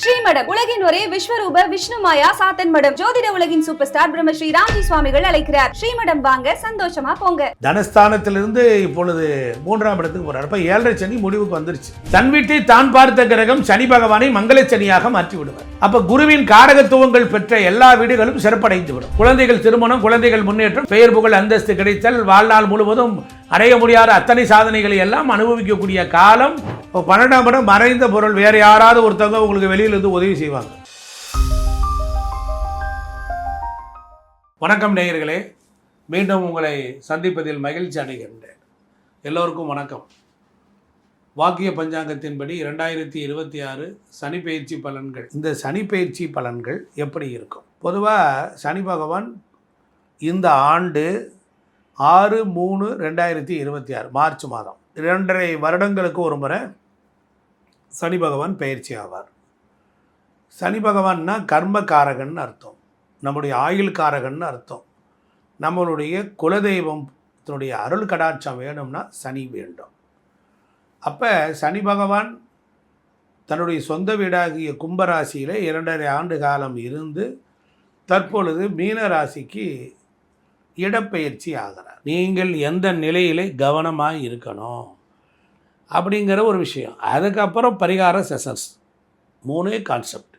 ஸ்ரீமடம். உலகின் ஒரே விஸ்வரூப விஷ்ணு மாயா சாத்தன் மடம். ஜோதிட உலகின் சூப்பர் ஸ்டார் பிரம்மஸ்ரீ ராம்ஜி சுவாமிகள் அழைக்கிறார். ஸ்ரீமடம் வாங்க சந்தோஷமா போங்க. தனஸ்தானத்திலிருந்து இப்பொழுது மூன்றாம் இடத்துக்கு போறாரு. அப்ப ஏழரை சனி முடிவுக்கு வந்துருச்சு. தன் வீட்டை தான் பார்த்த கிரகம் சனி பகவானை மங்கள சனியாக மாற்றி விடுவார். அப்ப குருவின் காரகத்துவங்கள் பெற்ற எல்லா வீடுகளும் சிறப்படைந்து விடும். குழந்தைகள் திருமணம் குழந்தைகள் முன்னேற்றம் பெயர் புகழ் அந்தஸ்து கிடைத்தல் வாழ்நாள் முழுவதும் அடைய முடியாத அத்தனை சாதனைகளை எல்லாம் அனுபவிக்கக்கூடிய காலம். இப்போ பன்னெண்டாம் இடம் மறைந்த பொருள். வேற யாராவது ஒருத்தவங்க உங்களுக்கு வெளியிலிருந்து உதவி செய்வாங்க. வணக்கம் நேயர்களே. மீண்டும் உங்களை சந்திப்பதில் மகிழ்ச்சி அடைகின்றேன். எல்லோருக்கும் வணக்கம். வாக்கிய பஞ்சாங்கத்தின்படி இரண்டாயிரத்தி இருபத்தி ஆறு சனி பயிற்சி பலன்கள். இந்த சனி பயிற்சி பலன்கள் எப்படி இருக்கும்? பொதுவாக சனி பகவான் இந்த ஆண்டு ஆறு மூணு ரெண்டாயிரத்தி இருபத்தி ஆறு மார்ச் மாதம். இரண்டரை வருடங்களுக்கு ஒரு முறை சனி பகவான் பயிற்சி ஆவார். சனி பகவான்னா கர்மகாரகன் அர்த்தம். நம்முடைய ஆயுள் காரகன் அர்த்தம். நம்மளுடைய குலதெய்வத்தினுடைய அருள் கடாட்சம் வேணும்னா சனி வேண்டும். அப்போ சனி பகவான் தன்னுடைய சொந்த வீடாகிய கும்பராசியில் இரண்டரை ஆண்டு காலம் இருந்து தற்பொழுது மீன ராசிக்கு இடப்பெயர்ச்சி ஆகிறார். நீங்கள் எந்த நிலையிலே கவனமாக இருக்கணும்? அப்படிங்கிற ஒரு விஷயம். அதுக்கப்புறம் பரிகார செஷன்ஸ் மூணே கான்செப்ட்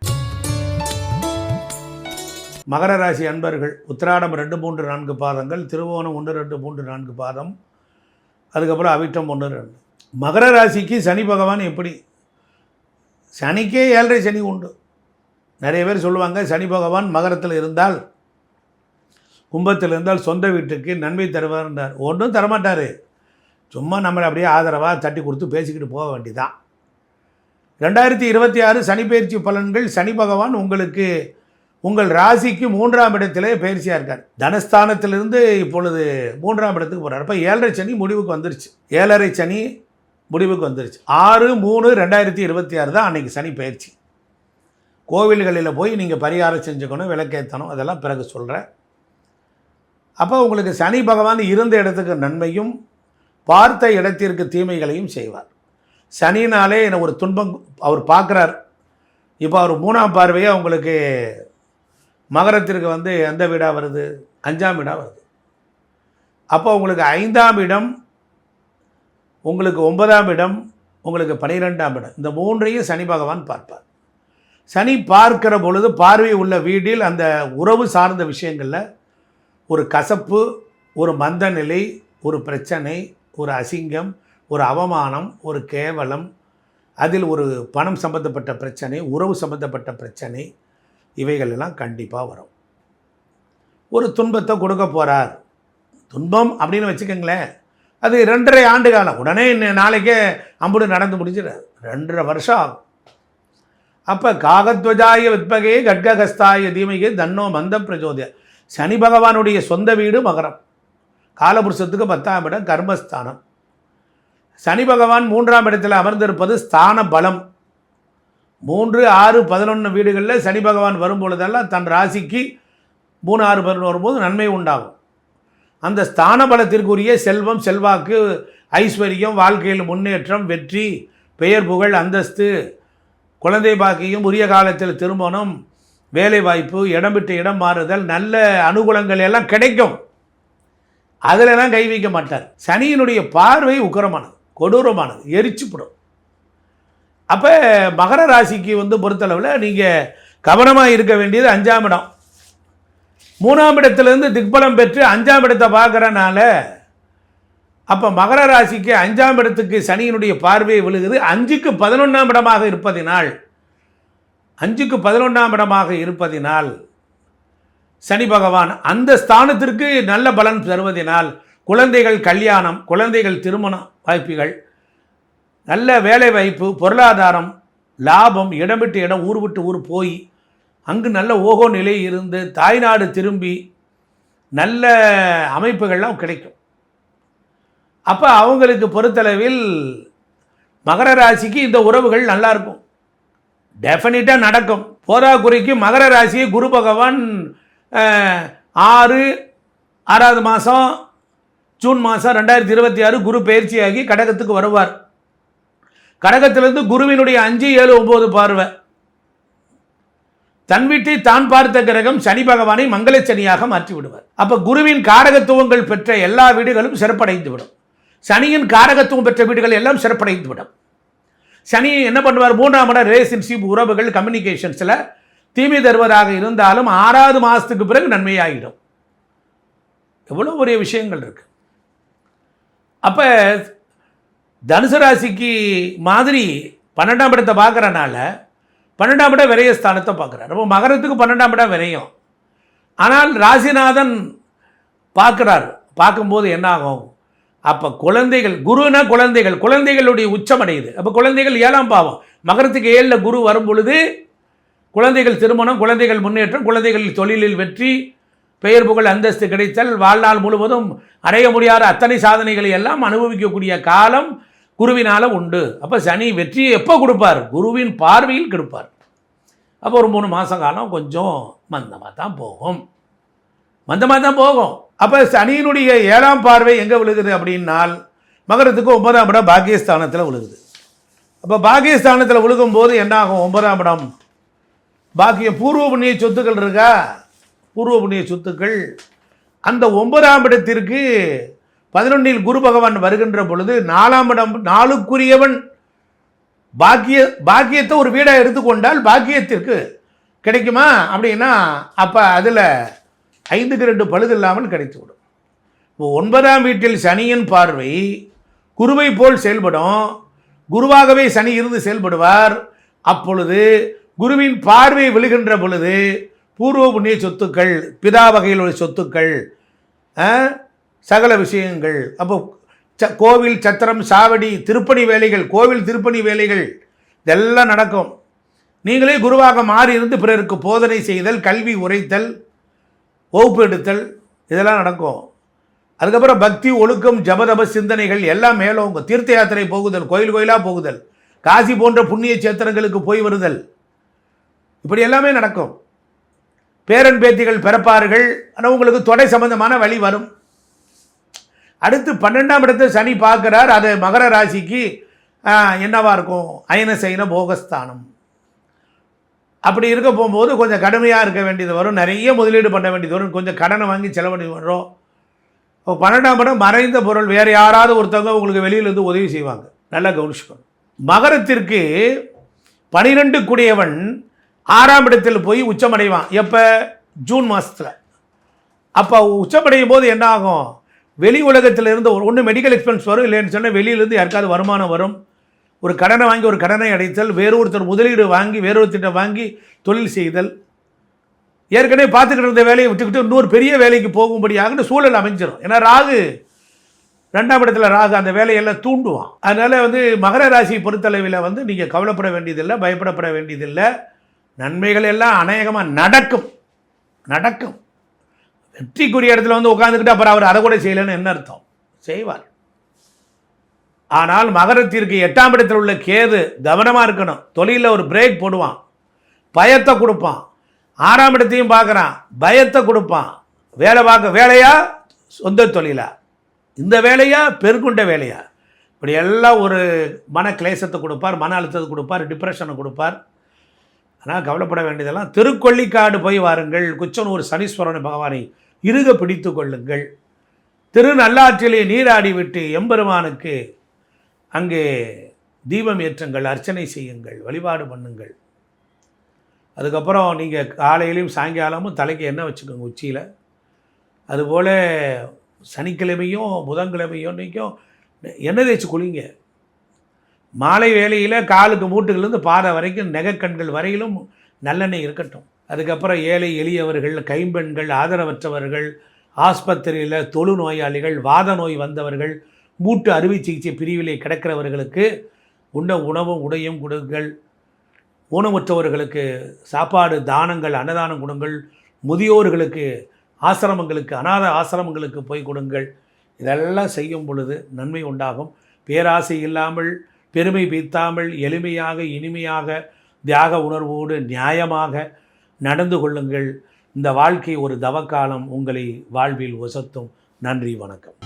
மகர ராசி அன்பர்கள் உத்திராடம் ரெண்டு மூன்று நான்கு பாதங்கள் திருவோணம் ஒன்று ரெண்டு மூன்று நான்கு பாதம் அதுக்கப்புறம் அவிட்டம் ஒன்று ரெண்டு. மகர ராசிக்கு சனி பகவான் எப்படி? சனிக்கே ஏழரை சனி உண்டு. நிறைய பேர் சொல்லுவாங்க சனி பகவான் மகரத்தில் இருந்தால் கும்பத்தில் இருந்தால் சொந்த வீட்டுக்கு நன்மை தருவார்ன்றார். ஒன்றும் தரமாட்டார். சும்மா நம்மளை அப்படியே ஆதரவாக தட்டி கொடுத்து பேசிக்கிட்டு போக வேண்டிதான். ரெண்டாயிரத்தி இருபத்தி ஆறு சனி பயிற்சி பலன்கள் சனி பகவான் உங்களுக்கு உங்கள் ராசிக்கு மூன்றாம் இடத்திலே பயிற்சியாக இருக்கார். தனஸ்தானத்திலிருந்து இப்பொழுது மூன்றாம் இடத்துக்கு போகிறார் அப்போ ஏழரை சனி முடிவுக்கு வந்துருச்சு. ஏழரை சனி முடிவுக்கு வந்துருச்சு. ஆறு மூணு ரெண்டாயிரத்தி இருபத்தி ஆறு தான் அன்றைக்கி சனி பயிற்சி. கோவில்களில் போய் நீங்கள் பரிகாரம் செஞ்சுக்கணும் விளக்கேற்றணும் அதெல்லாம் பிறகு சொல்கிறேன் அப்போ உங்களுக்கு சனி பகவான் இருந்த இடத்துக்கு நன்மையும் பார்த்த இடத்திற்கு தீமைகளையும் செய்வார். சனினாலே என்னை ஒரு துன்பம் அவர் பார்க்குறார். இப்போ அவர் மூணாம் பார்வையாக உங்களுக்கு மகரத்திற்கு வந்து எந்த வீடாக வருது? அஞ்சாம் வீடாக வருது. அப்போ உங்களுக்கு ஐந்தாம் இடம் உங்களுக்கு ஒன்பதாம் இடம் உங்களுக்கு பனிரெண்டாம் இடம். இந்த மூன்றையும் சனி பகவான் பார்ப்பார். சனி பார்க்கிற பொழுது பார்வை உள்ள வீட்டில் அந்த உறவு சார்ந்த விஷயங்களில் ஒரு கசப்பு ஒரு மந்த நிலை ஒரு பிரச்சனை ஒரு அசிங்கம் ஒரு அவமானம் ஒரு கேவலம் அதில் ஒரு பணம் சம்பந்தப்பட்ட பிரச்சனை உறவு சம்பந்தப்பட்ட பிரச்சனை இவைகள் எல்லாம் கண்டிப்பாக வரும். ஒரு துன்பத்தை கொடுக்க போகிறார் துன்பம் அப்படின்னு வச்சுக்கோங்களேன். அது ரெண்டரை ஆண்டு காலம். உடனே இன்ன- நாளைக்கே அம்புடு நடந்து முடிஞ்சிடாது ரெண்டரை வருஷம் ஆகும். அப்போ காகத்வஜாய வித்பகே கட்ககஸ்தாய தீமைக்கு தன்னோ மந்த பிரஜோதியா. சனி பகவானுடைய சொந்த வீடு மகரம். காலபுருஷத்துக்கு பத்தாம் இடம் கர்மஸ்தானம். சனி பகவான் மூன்றாம் இடத்தில் அமர்ந்திருப்பது ஸ்தான பலம். மூன்று ஆறு பதினொன்று வீடுகளில் சனி பகவான் வரும்பொழுதெல்லாம் தன் ராசிக்கு மூணு ஆறு பதினொன்று வரும்போது நன்மை உண்டாகும். அந்த ஸ்தான பலத்திற்குரிய செல்வம் செல்வாக்கு ஐஸ்வர்யம் வாழ்க்கையில் முன்னேற்றம் வெற்றி பெயர் புகழ் அந்தஸ்து குழந்தை பாக்கியம் உரிய காலத்தில் திருமணம் வேலைவாய்ப்பு இடம் விட்டு இடம் மாறுதல் நல்ல அனுகூலங்கள் எல்லாம் கிடைக்கும். அதிலெல்லாம் கை வைக்க மாட்டார். சனியினுடைய பார்வை உக்கரமானது கொடூரமானது எரிச்சுப்படும். அப்போ மகர ராசிக்கு வந்து பொறுத்தளவில் நீங்கள் கவனமாக இருக்க வேண்டியது அஞ்சாம் இடம். மூணாம் இடத்துலேருந்து திக்பலம் பெற்று அஞ்சாம் இடத்தை பார்க்குறனால அப்போ மகர ராசிக்கு அஞ்சாம் இடத்துக்கு சனியினுடைய பார்வை விழுகுது. அஞ்சுக்கு பதினொன்றாம் இடமாக இருப்பதினால் அஞ்சுக்கு பதினொன்றாம் இடமாக இருப்பதினால் சனி பகவான் அந்த ஸ்தானத்திற்கு நல்ல பலன் தருவதினால் குழந்தைகள் கல்யாணம் குழந்தைகள் திருமண வாய்ப்புகள் நல்ல வேலை வாய்ப்பு பொருளாதாரம் லாபம் இடம் விட்டு இடம் ஊர் விட்டு ஊர் போய் அங்கு நல்ல ஓகோ நிலை இருந்து தாய்நாடு திரும்பி நல்ல அமைப்புகள்லாம் கிடைக்கும். அப்போ அவங்களுக்கு பொறுத்தளவில் மகர ராசிக்கு இந்த உறவுகள் நல்லா இருக்கும். டெஃபினட்டாக நடக்கும். போதாக்குறைக்கு மகர ராசி குரு பகவான் ஆறு ஆறாவது மாதம் ஜூன் மாதம் ரெண்டாயிரத்தி இருபத்தி ஆறு குரு பயிற்சியாகி கடகத்துக்கு வருவார். கடகத்திலிருந்து குருவினுடைய அஞ்சு ஏழு ஒம்பது பார்வை. தன் வீட்டை தான் பார்த்த கிரகம் சனி பகவானை மங்கள சனியாக மாற்றி விடுவார் அப்போ குருவின் காரகத்துவங்கள் பெற்ற எல்லா வீடுகளும் சிறப்படைந்து விடும் சனியின் காரகத்துவம் பெற்ற வீடுகள் எல்லாம் சிறப்படைந்து விடும் சனி என்ன பண்ணுவார்? மூன்றாம் இடம் ரிலேஷன்ஷிப் உறவுகள் கம்யூனிகேஷன்ஸில் தீமை தருவதாக இருந்தாலும் ஆறாவது மாதத்துக்கு பிறகு நன்மையாகிடும் எவ்வளோ பெரிய விஷயங்கள் இருக்கு. அப்போ தனுசு ராசிக்கு மாதிரி பன்னெண்டாம் இடத்தை பார்க்குறனால பன்னெண்டாம் இடம் விரயஸ்தானத்தை பார்க்குறாரு. அப்போ மகரத்துக்கு பன்னெண்டாம் இடம் விரையும். ஆனால் ராசிநாதன் பார்க்குறாரு. பார்க்கும்போது என்ன ஆகும் அப்போ குழந்தைகள் குருனா குழந்தைகள் குழந்தைகளுடைய உச்சம் அடையுது அப்போ குழந்தைகள் ஏழாம் பாவம். மகரத்துக்கு ஏழில் குரு வரும் பொழுது குழந்தைகள் திருமணம் குழந்தைகள் முன்னேற்றம் குழந்தைகள் தொழிலில் வெற்றி பெயர் புகழ் அந்தஸ்து கிடைத்தல் வாழ்நாள் முழுவதும் அடைய முடியாத அத்தனை சாதனைகளை எல்லாம் அனுபவிக்கக்கூடிய காலம் குருவினால் உண்டு. அப்போ சனி வெற்றியை எப்போ கொடுப்பார்? குருவின் பார்வையில் கொடுப்பார். அப்போ ஒரு மூணு மாதம் காலம் கொஞ்சம் மந்தமாக தான் போகும். மந்தமாக தான் போகும். அப்போ சனியினுடைய ஏழாம் பார்வை எங்கே விழுகுது அப்படின்னால் மகரத்துக்கு ஒன்பதாம் இடம் பாக்கியஸ்தானத்தில் விழுகுது. அப்போ பாக்கியஸ்தானத்தில் விழுகும்போது என்ன ஆகும் ஒன்பதாம் இடம். பாக்கியம் பூர்வ புண்ணிய சொத்துக்கள் இருக்கா? பூர்வ புண்ணிய சொத்துக்கள். அந்த ஒன்பதாம் இடத்திற்கு பதினொன்றில் குரு பகவான் வருகின்ற பொழுது நாலாம் இடம் நாளுக்குரியவன். பாக்கிய பாக்கியத்தை ஒரு வீடாக எடுத்துக்கொண்டால் பாக்கியத்திற்கு கிடைக்குமா? அப்படின்னா அப்போ அதில் ஐந்துக்கு ரெண்டு பழுது இல்லாமல் கிடைத்துவிடும் இப்போ ஒன்பதாம் வீட்டில் சனியின் பார்வை குருவை போல் செயல்படும். குருவாகவே சனி இருந்து செயல்படுவார். அப்பொழுது குருவின் பார்வை விழுகின்ற பொழுது பூர்வ புண்ணிய சொத்துக்கள் பிதா வகையில் உள்ள சொத்துக்கள் சகல விஷயங்கள். அப்போ ச கோவில் சத்திரம் சாவடி திருப்பணி வேலைகள் கோவில் திருப்பணி வேலைகள் இதெல்லாம் நடக்கும். நீங்களே குருவாக மாறி இருந்து பிறருக்கு போதனை செய்தல் கல்வி உரைத்தல் வகுப்பு எடுத்தல் இதெல்லாம் நடக்கும். அதுக்கப்புறம் பக்தி ஒழுக்கம் ஜபதப சிந்தனைகள் எல்லாம் மேலோங்க தீர்த்த யாத்திரை போகுதல் கோயில் கோயிலாக போகுதல் காசி போன்ற புண்ணிய சேத்திரங்களுக்கு போய் வருதல். இப்படி எல்லாமே நடக்கும். பேரன் பேத்திகள் பிறப்பார்கள் ஆனால் உங்களுக்கு தொடை சம்பந்தமான வழி வரும். அடுத்து பன்னெண்டாம் இடத்தை சனி பார்க்குறார் அது மகர ராசிக்கு என்னவாக இருக்கும்? அயன சைன போகஸ்தானம். அப்படி இருக்க போகும்போது கொஞ்சம் கடுமையாக இருக்க வேண்டியது வரும். நிறைய முதலீடு பண்ண வேண்டியது வரும். கொஞ்சம் கடனை வாங்கி செலவழி வரும் இப்போ பன்னெண்டாம் படம் மறைந்த பொருள். வேறு யாராவது ஒருத்தவங்க உங்களுக்கு வெளியிலேருந்து உதவி செய்வாங்க. நல்லா கவனிச்சுக்கணும் மகரத்திற்கு பனிரெண்டு குடியவன் ஆறாம் இடத்தில் போய் உச்சமடைவான். எப்போ? ஜூன் மாதத்தில் அப்போ உச்சமடையும் போது என்ன ஆகும்? வெளி உலகத்தில் இருந்து ஒன்று மெடிக்கல் எக்ஸ்பென்ஸ் வரும். இல்லைன்னு சொன்னால் வெளியிலேருந்து யாருக்காவது வருமானம் வரும். ஒரு கடனை வாங்கி ஒரு கடனை அடைத்தல் வேறு ஒருத்தர் முதலீடு வாங்கி வேறொருத்திட்ட வாங்கி தொழில் செய்தல். ஏற்கனவே பார்த்துக்கிட்டு இருந்த வேலையை விட்டுக்கிட்டு இன்னொரு பெரிய வேலைக்கு போகும்படியாக சூழல் அமைஞ்சிடும் ஏன்னா ராகு ரெண்டாம் இடத்துல ராகு அந்த வேலையெல்லாம் தூண்டுவான். அதனால் வந்து மகர ராசியை பொறுத்தளவில் வந்து நீங்கள் கவலைப்பட வேண்டியதில்லை பயப்படப்பட வேண்டியதில்லை. நன்மைகள் எல்லாம் அநேகமாக நடக்கும். நடக்கும். வெற்றிக்குரிய இடத்துல வந்து உட்காந்துக்கிட்டு அப்புறம் அவர் அதை கூட செய்யலைன்னு என்ன அர்த்தம்? செய்வார். ஆனால் மகரத்திற்கு எட்டாம் இடத்தில் உள்ள கேது கவனமாக இருக்கணும். தொழிலில் ஒரு பிரேக் போடுவான். பயத்தை கொடுப்பான். ஆறாம் இடத்தையும் பார்க்குறான். பயத்தை கொடுப்பான். வேலை பார்க்க வேலையா? சொந்த தொழிலா? இந்த வேலையா? பெருக்குண்ட வேலையா? இப்படி எல்லாம் ஒரு மன கிளேசத்தை கொடுப்பார் மன அழுத்தத்தை கொடுப்பார் டிப்ரெஷனை கொடுப்பார். ஆனால் கவலைப்பட வேண்டியதெல்லாம் திருக்கொள்ளிக்காடு போய் வாருங்கள். குச்சனூர் சனீஸ்வரன் பகவானை இறுக பிடித்து கொள்ளுங்கள். திரு நல்லாற்றிலே நீராடி விட்டு எம்பெருமானுக்கு அங்கே தீபம் ஏற்றுங்கள் அர்ச்சனை செய்யுங்கள் வழிபாடு பண்ணுங்கள். அதுக்கப்புறம் நீங்கள் காலையிலையும் சாயங்காலமும் தலைக்கு எண்ணெய் வச்சுக்கோங்க உச்சியில். அதுபோல் சனிக்கிழமையும் புதன்கிழமையும் இன்றைக்கும் எண்ணெய் தேய்ச்சி குளிங்க. மாலை வேலையில் காலுக்கு மூட்டுகள்லேருந்து பாதை வரைக்கும் நெகக்கண்கள் வரையிலும் நல்லெண்ணெய் இருக்கட்டும். அதுக்கப்புறம் ஏழை எளியவர்கள் கைம்பெண்கள் ஆதரவற்றவர்கள் ஆஸ்பத்திரியில் தொழு நோயாளிகள் வாத நோய் வந்தவர்கள் மூட்டு அறுவை சிகிச்சை பிரிவிலே கிடக்கிறவர்களுக்கு உண்ண உணவும் உடையும் கொடுங்கள் ஊனமுற்றவர்களுக்கு சாப்பாடு தானங்கள் அன்னதானம் கொடுங்கள். முதியோர்களுக்கு ஆசிரமங்களுக்கு அநாத ஆசிரமங்களுக்கு போய் கொடுங்கள். இதெல்லாம் செய்யும் பொழுது நன்மை உண்டாகும். பேராசை இல்லாமல் பெருமை பீத்தாமல் எளிமையாக இனிமையாக தியாக உணர்வோடு நியாயமாக நடந்து கொள்ளுங்கள். இந்த வாழ்க்கை ஒரு தவக்காலம் உங்களை வாழ்வில் ஒசத்தும். நன்றி வணக்கம்.